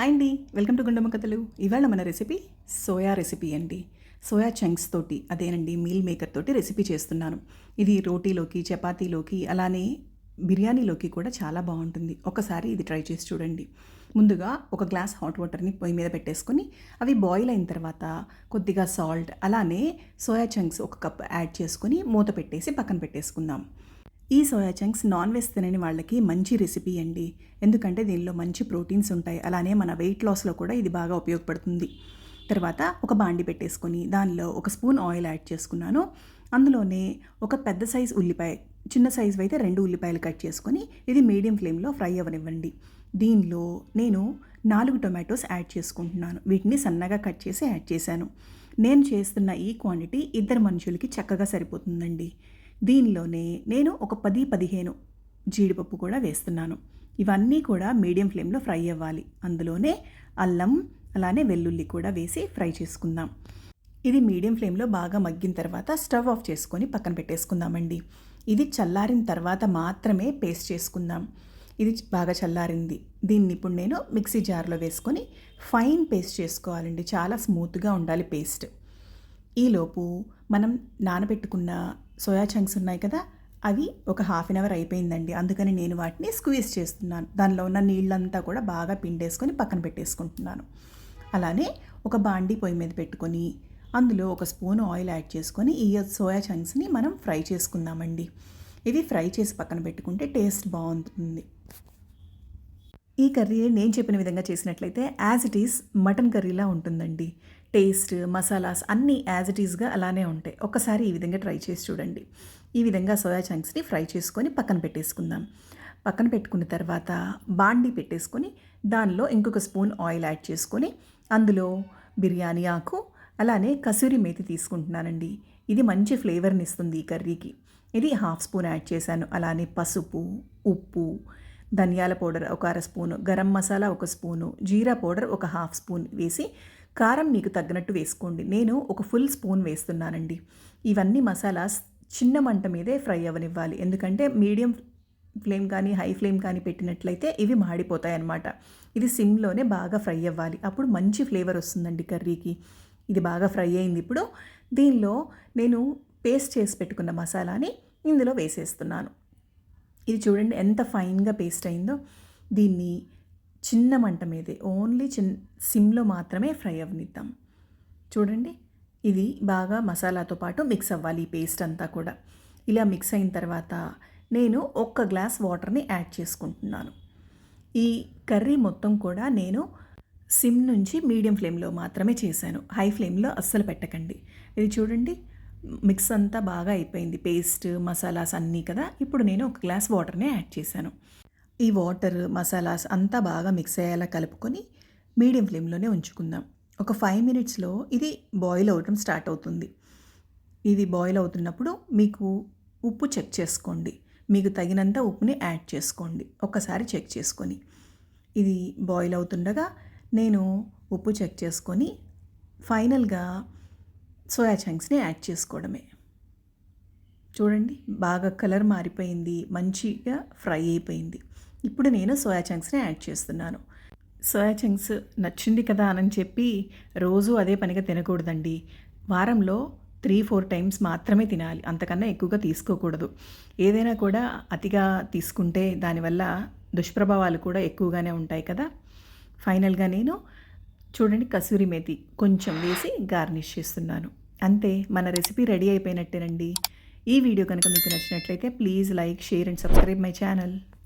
Hi అండి. Welcome to Gundamma కథలు. ఇవాళ మన రెసిపీ సోయా రెసిపీ అండి. సోయా చంక్స్ తోటి అదేనండి మీల్ మేకర్ తోటి రెసిపీ చేస్తున్నాను. ఇది రోటీలోకి చపాతీలోకి అలానే బిర్యానీలోకి కూడా చాలా బాగుంటుంది. ఒకసారి ఇది ట్రై చేసి చూడండి. ముందుగా ఒక గ్లాస్ హాట్ వాటర్ని పొయ్యి మీద పెట్టేసుకొని అవి బాయిల్ అయిన తర్వాత కొద్దిగా సాల్ట్ అలానే సోయా చంక్స్ ఒక కప్ యాడ్ చేసుకొని మూత పెట్టేసి పక్కన పెట్టేసుకుందాం. ఈ సోయా చంక్స్ నాన్ వెజ్ తినని వాళ్ళకి మంచి రెసిపీ అండి. ఎందుకంటే దీనిలో మంచి ప్రోటీన్స్ ఉంటాయి. అలానే మన వెయిట్ లాస్లో కూడా ఇది బాగా ఉపయోగపడుతుంది. తర్వాత ఒక బాండి పెట్టేసుకొని దానిలో ఒక స్పూన్ ఆయిల్ యాడ్ చేసుకున్నాను. అందులోనే ఒక పెద్ద సైజ్ ఉల్లిపాయ చిన్న సైజు అయితే రెండు ఉల్లిపాయలు కట్ చేసుకొని ఇది మీడియం ఫ్లేమ్లో ఫ్రై అవ్వనివ్వండి. దీనిలో నేను నాలుగు టొమాటోస్ యాడ్ చేసుకుంటున్నాను. వీటిని సన్నగా కట్ చేసి యాడ్ చేశాను. నేను చేస్తున్న ఈ క్వాంటిటీ ఇద్దరు మనుషులకి చక్కగా సరిపోతుందండి. దీనిలోనే నేను ఒక పది పదిహేను జీడిపప్పు కూడా వేస్తున్నాను. ఇవన్నీ కూడా మీడియం ఫ్లేమ్లో ఫ్రై అవ్వాలి. అందులోనే అల్లం అలానే వెల్లుల్లి కూడా వేసి ఫ్రై చేసుకుందాం. ఇది మీడియం ఫ్లేమ్లో బాగా మగ్గిన తర్వాత స్టవ్ ఆఫ్ చేసుకొని పక్కన పెట్టేసుకుందామండి. ఇది చల్లారిన తర్వాత మాత్రమే పేస్ట్ చేసుకుందాం. ఇది బాగా చల్లారింది. దీన్ని ఇప్పుడు నేను మిక్సీ జార్లో వేసుకొని ఫైన్ పేస్ట్ చేసుకోవాలండి. చాలా స్మూత్గా ఉండాలి పేస్ట్. ఈలోపు మనం నానబెట్టుకున్న సోయా చంక్స్ ఉన్నాయి కదా అవి ఒక హాఫ్ అన్ అవర్ అయిపోయిందండి. అందుకని నేను వాటిని స్క్వీజ్ చేస్తున్నాను. దానిలో ఉన్న నీళ్ళంతా కూడా బాగా పిండేసుకొని పక్కన పెట్టేసుకుంటున్నాను. అలానే ఒక బాండీ పొయ్యి మీద పెట్టుకొని అందులో ఒక స్పూన్ ఆయిల్ యాడ్ చేసుకొని ఈ సోయా చంక్స్ని మనం ఫ్రై చేసుకుందామండి. ఇవి ఫ్రై చేసి పక్కన పెట్టుకుంటే టేస్ట్ బాగుంటుంది. ఈ కర్రీ నేను చెప్పిన విధంగా చేసినట్లయితే యాజ్ ఇట్ ఈస్ మటన్ కర్రీలా ఉంటుందండి. టేస్ట్ మసాలాస్ అన్నీ యాజ్ ఇట్ ఈస్గా అలానే ఉంటాయి. ఒకసారి ఈ విధంగా ట్రై చేసి చూడండి. ఈ విధంగా సోయా చంక్స్ని ఫ్రై చేసుకొని పక్కన పెట్టేసుకుందాం. పక్కన పెట్టుకున్న తర్వాత బాండీ పెట్టేసుకొని దానిలో ఇంకొక స్పూన్ ఆయిల్ యాడ్ చేసుకొని అందులో బిర్యానీ ఆకు అలానే కసూరి మేతి తీసుకుంటున్నానండి. ఇది మంచి ఫ్లేవర్ని ఇస్తుంది ఈ కర్రీకి. ఇది హాఫ్ స్పూన్ యాడ్ చేశాను. అలానే పసుపు ఉప్పు ధనియాల పౌడర్ ఒక అర స్పూను గరం మసాలా ఒక స్పూను జీరా పౌడర్ ఒక హాఫ్ స్పూన్ వేసి కారం మీకు తగ్గినట్టు వేసుకోండి. నేను ఒక ఫుల్ స్పూన్ వేస్తున్నానండి. ఇవన్నీ మసాలాస్ చిన్న మంట మీదే ఫ్రై అవ్వనివ్వాలి. ఎందుకంటే మీడియం ఫ్లేమ్ కానీ హై ఫ్లేమ్ కానీ పెట్టినట్లయితే ఇవి మాడిపోతాయి అన్నమాట ఇది సిమ్లోనే బాగా ఫ్రై అవ్వాలి. అప్పుడు మంచి ఫ్లేవర్ వస్తుందండి కర్రీకి. ఇది బాగా ఫ్రై అయింది ఇప్పుడు. దీనిలో నేను పేస్ట్ చేసి పెట్టుకున్న మసాలాని ఇందులో వేసేస్తున్నాను. ఇది చూడండి ఎంత ఫైన్గా పేస్ట్ అయిందో. దీన్ని చిన్న మంట మీదే ఓన్లీ చిన్ సిమ్లో మాత్రమే ఫ్రై అవనిద్దాం చూడండి ఇది బాగా మసాలాతో పాటు మిక్స్ అవ్వాలి ఈ పేస్ట్ అంతా కూడా. ఇలా మిక్స్ అయిన తర్వాత నేను ఒక్క గ్లాస్ వాటర్ని యాడ్ చేసుకుంటున్నాను. ఈ కర్రీ మొత్తం కూడా నేను సిమ్ నుంచి మీడియం ఫ్లేమ్లో మాత్రమే చేశాను. హై ఫ్లేమ్లో అస్సలు పెట్టకండి. ఇది చూడండి మిక్స్ అంతా బాగా అయిపోయింది. పేస్ట్ మసాలాస్ అన్నీ కదా. ఇప్పుడు నేను ఒక గ్లాస్ వాటర్ని యాడ్ చేశాను. ఈ వాటర్ మసాలాస్ అంతా బాగా మిక్స్ అయ్యేలా కలుపుకొని మీడియం ఫ్లేమ్లోనే ఉంచుకుందాం. ఒక ఫైవ్ మినిట్స్లో ఇది బాయిల్ అవటం స్టార్ట్ అవుతుంది. ఇది బాయిల్ అవుతున్నప్పుడు మీకు ఉప్పు చెక్ చేసుకోండి. మీకు తగినంత ఉప్పుని యాడ్ చేసుకోండి. ఒక్కసారి చెక్ చేసుకొని. ఇది బాయిల్ అవుతుండగా నేను ఉప్పు చెక్ చేసుకొని ఫైనల్గా సోయా చంక్స్ని యాడ్ చేసుకోవడమే. చూడండి బాగా కలర్ మారిపోయింది మంచిగా ఫ్రై అయిపోయింది. ఇప్పుడు నేను సోయా చంక్స్ని యాడ్ చేస్తున్నాను. సోయా చంక్స్ నచ్చింది కదా అని చెప్పి రోజు అదే పనిగా తినకూడదండి. వారంలో త్రీ ఫోర్ టైమ్స్ మాత్రమే తినాలి. అంతకన్నా ఎక్కువగా తీసుకోకూడదు. ఏదైనా కూడా అతిగా తీసుకుంటే దానివల్ల దుష్ప్రభావాలు కూడా ఎక్కువగానే ఉంటాయి కదా. ఫైనల్గా నేను చూడండి కసూరి మేతి కొంచెం వేసి గార్నిష్ చేస్తున్నాను. అంతే మన రెసిపీ రెడీ అయిపోయినట్టేనండి. ఈ వీడియో కనుక మీకు నచ్చినట్లయితే please like share and subscribe my channel.